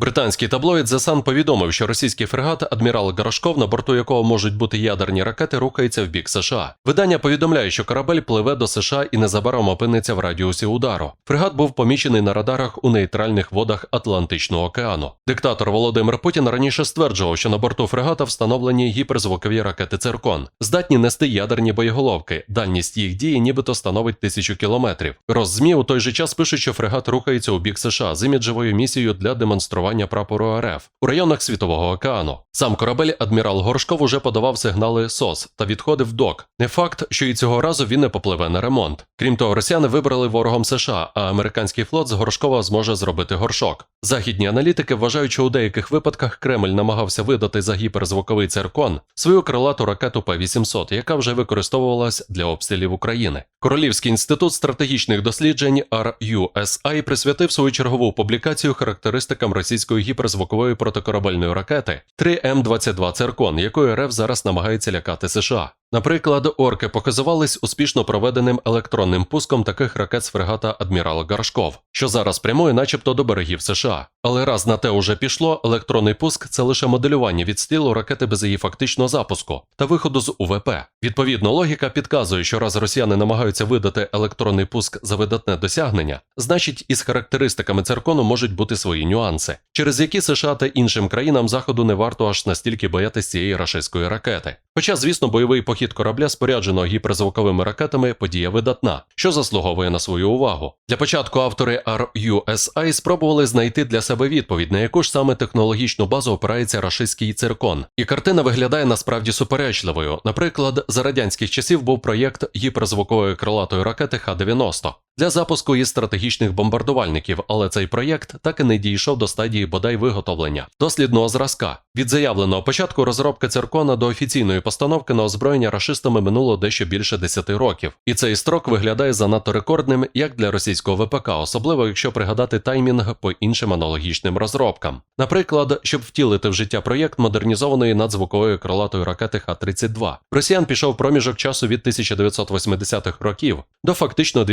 Британський таблоїд The Sun повідомив, що російський фрегат адмірал Горошков, на борту якого можуть бути ядерні ракети, рухається в бік США. Видання повідомляє, що корабель пливе до США і незабаром опиниться в радіусі удару. Фрегат був помічений на радарах у нейтральних водах Атлантичного океану. Диктатор Володимир Путін раніше стверджував, що на борту фрегата встановлені гіперзвукові ракети Циркон, здатні нести ядерні боєголовки. Дальність їх дії нібито становить тисячу кілометрів. Роззмі у той же час пишуть, що фрегат рухається у бік США з іміджевою місією для демонстрування прапору РФ у районах Світового океану. Сам корабель адмірал Горшков уже подавав сигнали СОС та відходив док. Не факт, що і цього разу він не попливе на ремонт. Крім того, росіяни вибрали ворогом США, а американський флот з Горшкова зможе зробити горшок. Західні аналітики вважають, що у деяких випадках Кремль намагався видати за гіперзвуковий циркон свою крилату ракету П-800, яка вже використовувалась для обстрілів України. Королівський інститут стратегічних досліджень RUSI присвятив свою чергову публікацію характеристикам російської гіперзвукової протикорабельної ракети 3М22 Циркон, якою РФ зараз намагається лякати США. Наприклад, орки показувались успішно проведеним електронним пуском таких ракет з фрегата Адмірал Гаршков, що зараз прямує, начебто, до берегів США. Але раз на те уже пішло, електронний пуск це лише моделювання відстрілу ракети без її фактичного запуску та виходу з УВП. Відповідно, логіка підказує, що раз росіяни намагаються видати електронний пуск за видатне досягнення, значить із характеристиками циркону можуть бути свої нюанси, через які США та іншим країнам заходу не варто аж настільки боятися цієї рашистської ракети. Хоча, звісно, бойовий похід корабля, спорядженого гіперзвуковими ракетами, подія видатна, що заслуговує на свою увагу. Для початку автори RUSI спробували знайти для себе відповідь, на яку ж саме технологічну базу опирається рашистський циркон. І картина виглядає насправді суперечливою. Наприклад, за радянських часів був проєкт гіперзвукової крилатої ракети Х-90 для запуску із стратегічних бомбардувальників, але цей проєкт так і не дійшов до стадії бодай виготовлення дослідного зразка. Від заявленого початку розробки циркона до офіційної постановки на озброєння рашистами минуло дещо більше 10 років, і цей строк виглядає занадто рекордним як для російського ВПК, особливо якщо пригадати таймінг по іншим аналогічним розробкам. Наприклад, щоб втілити в життя проєкт модернізованої надзвукової крилатої ракети Х-32, росіян пішов проміжок часу від 1980-х років до фактично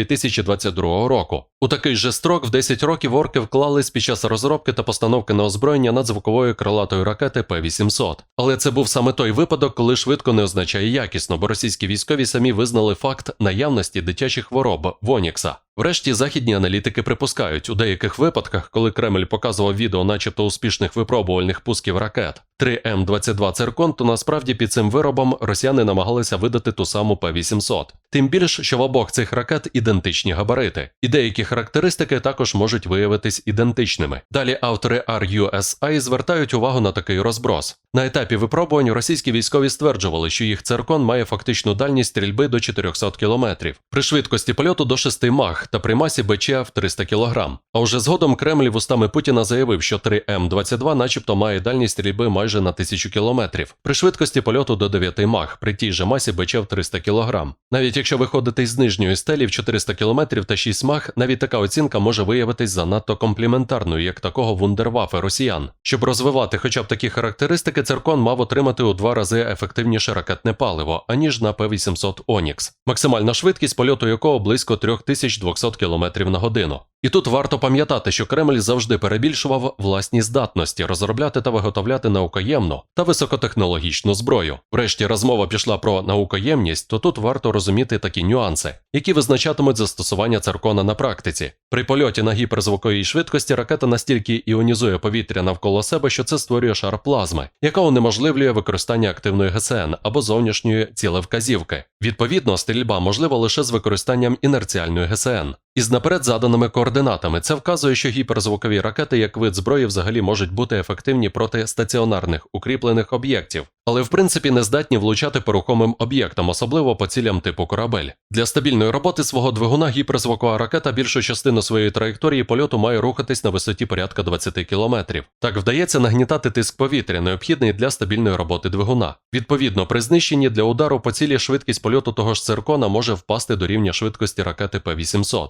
2022 року. У такий же строк в 10 років орки вклались під час розробки та постановки на озброєння надзвукової крилатої ракети П-800. Але це був саме той випадок, коли швидко не означає якісно, бо російські військові самі визнали факт наявності дитячих хвороб Вонікса. Врешті західні аналітики припускають, у деяких випадках, коли Кремль показував відео, начебто успішних випробувальних пусків ракет 3М22 циркон, то насправді під цим виробом росіяни намагалися видати ту саму П-800. Тим більш, що в обох цих ракет ідентичні габарити, і деякі характеристики також можуть виявитись ідентичними. Далі автори RUSI звертають увагу на такий розброс. На етапі випробувань російські військові стверджували, що їх циркон має фактичну дальність стрільби до 400 км, при швидкості польоту до 6 мах та при масі БЧ в 300 кг. А вже згодом Кремль вустами Путіна заявив, що 3М22 начебто має дальність стрільби майже на 1000 км, при швидкості польоту до 9 мах, при тій же масі БЧ в 300 кг. Навіть якщо виходити із нижньої стелі в 400 км та 6 мах, навіть така оцінка може виявитись занадто компліментарною, як такого вундервафе росіян. Щоб розвивати хоча б такі характеристики, циркон мав отримати у два рази ефективніше ракетне паливо, аніж на П-800 Онікс, максимальна швидкість польоту якого близько 3200 км на годину. І тут варто пам'ятати, що Кремль завжди перебільшував власні здатності розробляти та виготовляти наукоємну та високотехнологічну зброю. Врешті розмова пішла про наукоємність, то тут варто розуміти такі нюанси, які визначатимуть застосування циркона на практиці. При польоті на гіперзвуковій швидкості ракета настільки іонізує повітря навколо себе, що це створює шар плазми, яка унеможливлює використання активної ГСН або зовнішньої цілевказівки. Відповідно, стрільба можлива лише з використанням інерціальної ГСН. Із наперед заданими координатами це вказує, що гіперзвукові ракети як вид зброї взагалі можуть бути ефективні проти стаціонарних укріплених об'єктів, але в принципі не здатні влучати по рухомим об'єктам, особливо по цілям типу корабель. Для стабільної роботи свого двигуна гіперзвукова ракета більшу частину своєї траєкторії польоту має рухатись на висоті порядка 20 км. Так вдається нагнітати тиск повітря, необхідний для стабільної роботи двигуна. Відповідно, при знищенні для удару по цілі швидкість польоту того ж циркона може впасти до рівня швидкості ракети П-800.